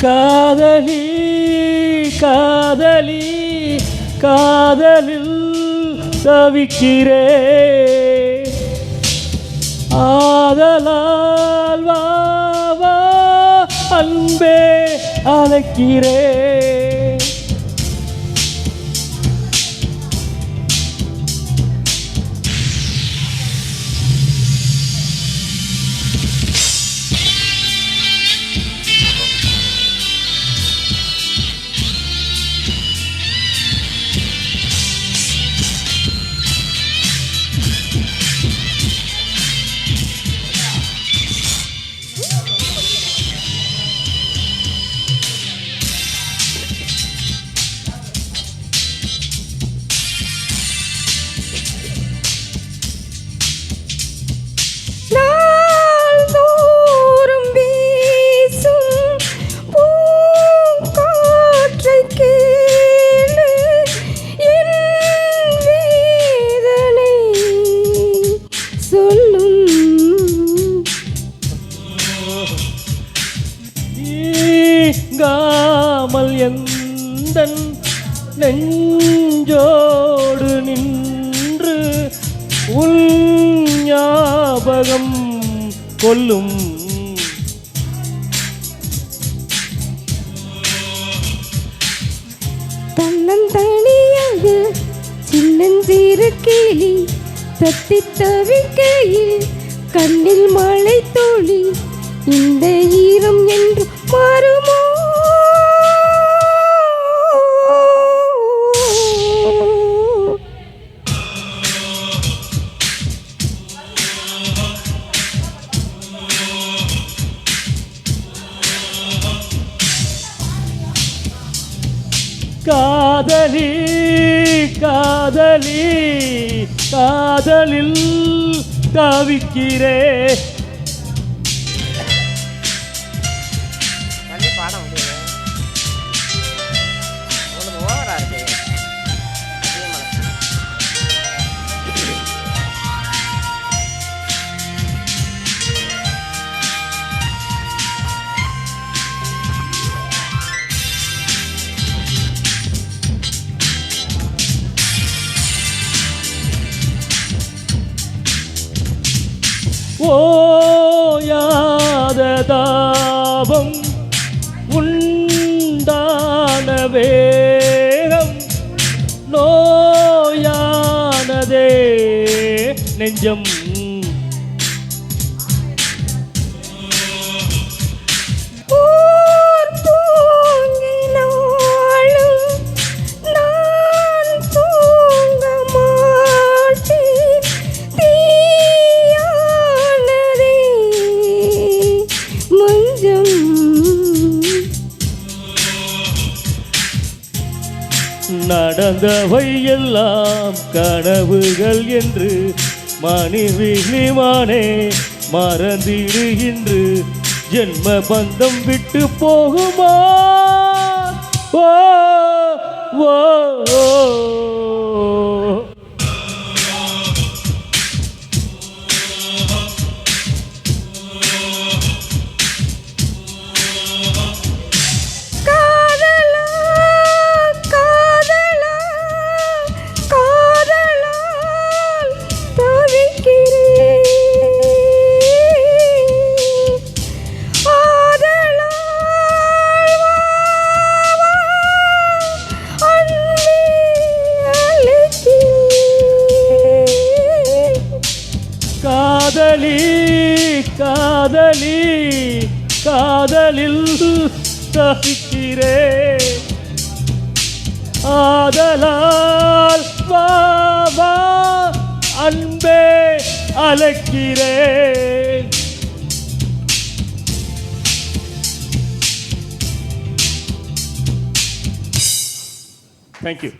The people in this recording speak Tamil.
காதலி காதலி காதலில் தவிக்கிறே. ஆதலால் வா அன்பே அழைக்கிறே. ஈங்காமல் எந்த நெஞ்சோடு நின்று உள் ஞாபகம் கொல்லும் தன்னந்தனியாக சின்னஞ்சிறு கிளி தத்தி தவிக்கையில் கண்ணில் மழை தோழி இந்த ஈரம் என்று மாறுமோ? காதலி காதலி காதலில் தவிக்கிறே. ஓயாத தாபம் உண்டான வேகம் நோயானதே நெஞ்சம் நடந்தவை எல்லாம் கனவுகள் என்று மணிவிழிமானே மறந்திடு இன்று. ஜென்ம பந்தம் விட்டு போகுமா? காதலி காதலில் தவிக்கிறே ஆதலால் வா வா அன்பே அழைக்கிறேன் தேங்க்யூ